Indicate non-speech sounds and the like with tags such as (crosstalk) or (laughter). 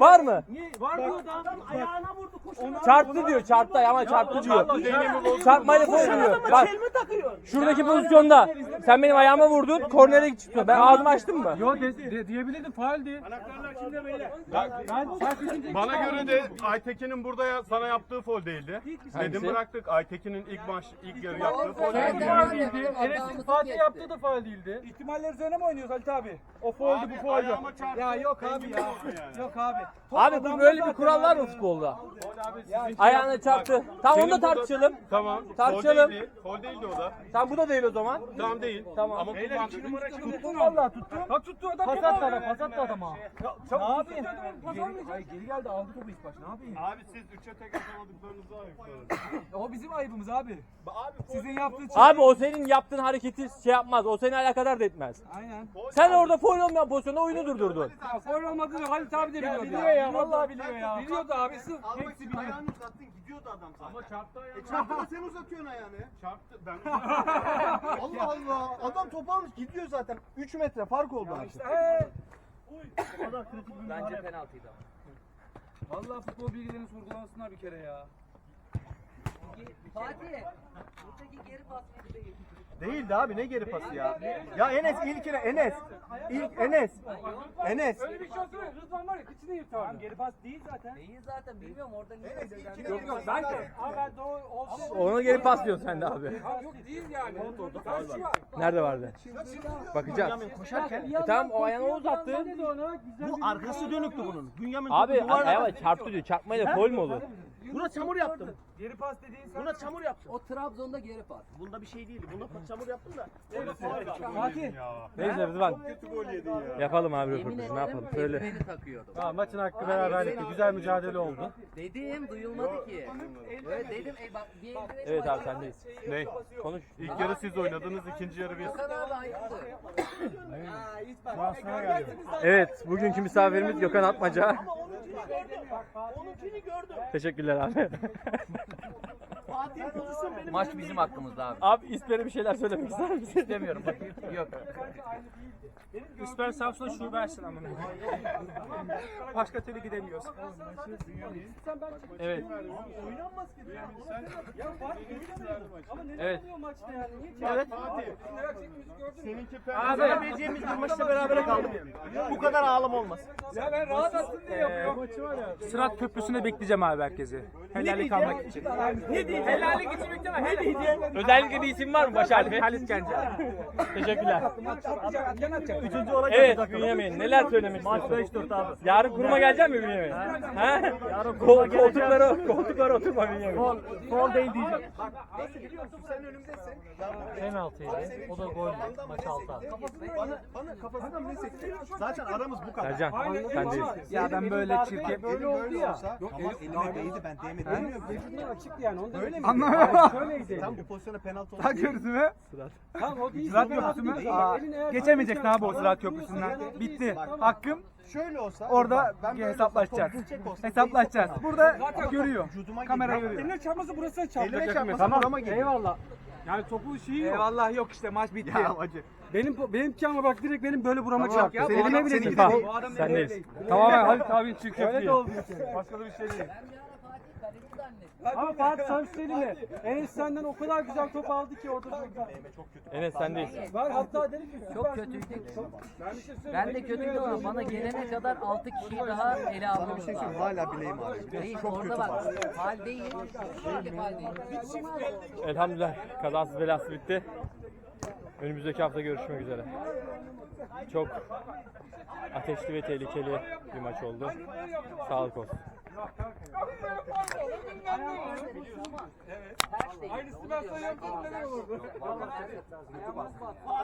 Var mı? Var da ayağına vurdu koşun. Çarptı diyor. Çarptı ama çarptı diyor. Çarpmayla. Adama Bak çelme takıyor. şuradaki pozisyonda sen benim ayağıma vurdun. Kornere çıktı. Ben ağzımı açtım mı? Yo de, de, diyebilirdim faaldi. Anahtarlar şimdi beyler. Ben düşünce Bana göre de Aytekin'in burada ya- sana yaptığı foul değildi. Dedim bıraktık. Aytekin'in ilk maç ilk yarı yaptığı foul Faul değildi. Enes'in Fatih yaptığı da faul değildi. İhtimaller üzerine mi oynuyoruz Halit abi? O fauldü bu çarptı. Ya yok abi ya. Yok abi. Abi bu böyle bir kural var mı futbolda? Ayağına çarptı. Tamam onu da tartışalım. Tamam. Tartışalım. Foul değildi. Foul değildi o da. Tamam bu da değil o zaman. Tamam değil. Tamam. Ama kullandı. Tuttun vallahi tuttun. Bak tuttu adam. Pas attı adam, pas attı adama. Ne yapayım? Geri, hayır, geri geldi aldı topu ilk baş. Ne yapayım? Abi siz 3'e tek atamadıklarınızı ayıpladınız. O bizim ayıbımız abi. Sizin yaptığınız Abi o senin yaptığın hareketi şey yapmaz. O seni alakadar da etmez. Aynen. Sen orada foul olmayan pozisyonda oyunu durdurdun. Foul olmadığını Halit abi de biliyordu biliyor ya, vallahi biliyor ya. Biliyordu abi. Sırf hepsi biliyor. Ayağını uzattın gidiyordu adam zaten. Ama çarptı ayağına. E çarptı da sen uzatıyorsun ayağını. Çarptı. Ben (laughs) (laughs) Allah Allah. Adam topu almış gidiyor zaten. 3 metre fark oldu abi. Ee, Bence penaltıydı. Vallahi futbol bilgilerini sorgulansınlar bir kere ya. Fatih, buradaki geri pas mıydı değil? Değildi abi ne geri pası ya. Ya Enes ilkine Enes. İlk Enes. Enes. Öyle bir şey olsa Rıdvan var ya kıçını yırtardı. geri pas değil zaten. Değil zaten bilmiyorum orada niye öyle Yok yok ben de. Abi ben de olsun. Ona geri pas diyorsun sen de abi. Yok değil yani. Nerede vardı? Bakacağız. E tamam o ayağını uzattı. Bu arkası dönüktü bunun. Bünyamin Abi ayağına çarptı diyor. Çarpmayla foul mu olur? Buna çamur yaptım. Geri pas dediğin sen. Buna çamur yaptım. O Trabzon'da geri pas. Bunda bir şey değil. Bunda çamur yaptım da. Fatih. Neyse Rıdvan. Yapalım abi röportajı ne yapalım söyle. eldiveni takıyordum. Tamam, maçın hakkı beraberlikti. Güzel mücadele oldu. Dedim duyulmadı ki. Böyle dedim ey bak bir Evet var. abi sendeyiz. Ne? Konuş. İlk yarı siz oynadınız, ikinci yarı biz. Gökhan abi ayıptı. Evet bugünkü misafirimiz Gökhan Atmaca. Teşekkürler abi. Maç bizim hakkımızda abi. abi İsper'e bir şeyler söylemek ister misin? Demiyorum bakayım. Yok. İsper Samsun'a şube açsın amına. (laughs) Başka türlü gidemiyoruz. Evet. Evet. Evet. Seninki Abi yapabileceğimiz bir maçta berabere kaldık. Bu kadar ağlam olmaz. Ya ben rahat atsın diye yapıyorum. Sırat köprüsüne bekleyeceğim abi herkesi. Helallik almak için. Ne diyeyim? Helallik için bekleme. Ne diyeyim? Özellikle bir isim var mı baş harfi? Halit Gence. Teşekkürler. Atacak. Üçüncü olacak. Evet Bünyamin neler söylemek Maç istiyorsun? 5-4 abi. Yarın kuruma gelecek mi Bünyamin? Ha? Yarın Ko- kuruma geleceğim. koltuklara, koltuklara oturma Bünyamin. Gol, gol değil diyeceğim. Penaltıydı. O da gol. Maç 6 Bana, bana kafasından ne sekti? Zaten aramız bu kadar. Ercan sendeyiz. Ya ben böyle çirkin. Böyle oldu ya. Yok elime değdi ben değmedim. Vücudun açıktı yani. Onu öyle mi? Anlamıyorum. Şöyleydi. Tam bu pozisyona penaltı oldu. Bak gördün mü? Tamam o değil. Sırat köprüsü mü? değil. Geçemeyeceksin abi o sırat köprüsünden. Bitti. Hakkım Şöyle olsa orada ben böyle hesaplaşacağız. olsa, top çek olsa, Hesaplaşacağız. Burada Zaten görüyor. Vücuduma Kamera görüyor. Eline çarpması burasına Elime çarpacak. çarpması Tamam. burama geliyor. Eyvallah. Yani topu şeyi yok. Eyvallah yok işte maç bitti. Ya acı. Benim benimki ama bak direkt benim böyle burama Tamam, çarptı. seninki- Elime bile seninki değil. de Sefa değil. sendeyiz. Tamamen Halit abinin çirkefliği. Öyle de oldu. Başka da bir şey değil. Ama Fatih sana söyleyeyim mi? Enes senden o kadar güzel top aldı ki orada. Enes sendeyiz. Var hatta dedim ki Çok kötüydük. Ben bir şey söyleyeyim. Ben de kötüydüm ama bana gelene kadar 6 kişiyi daha ele almamız lazım. Hala bileğim ağrıyor. Değil, orada bak. Hal değil. Kesinlikle hal değil. Elhamdülillah kazasız belasız bitti. Önümüzdeki hafta görüşmek üzere. Çok ateşli ve tehlikeli bir maç oldu. Sağlık olsun. Aynısını ben sana yapsam neler olurdu?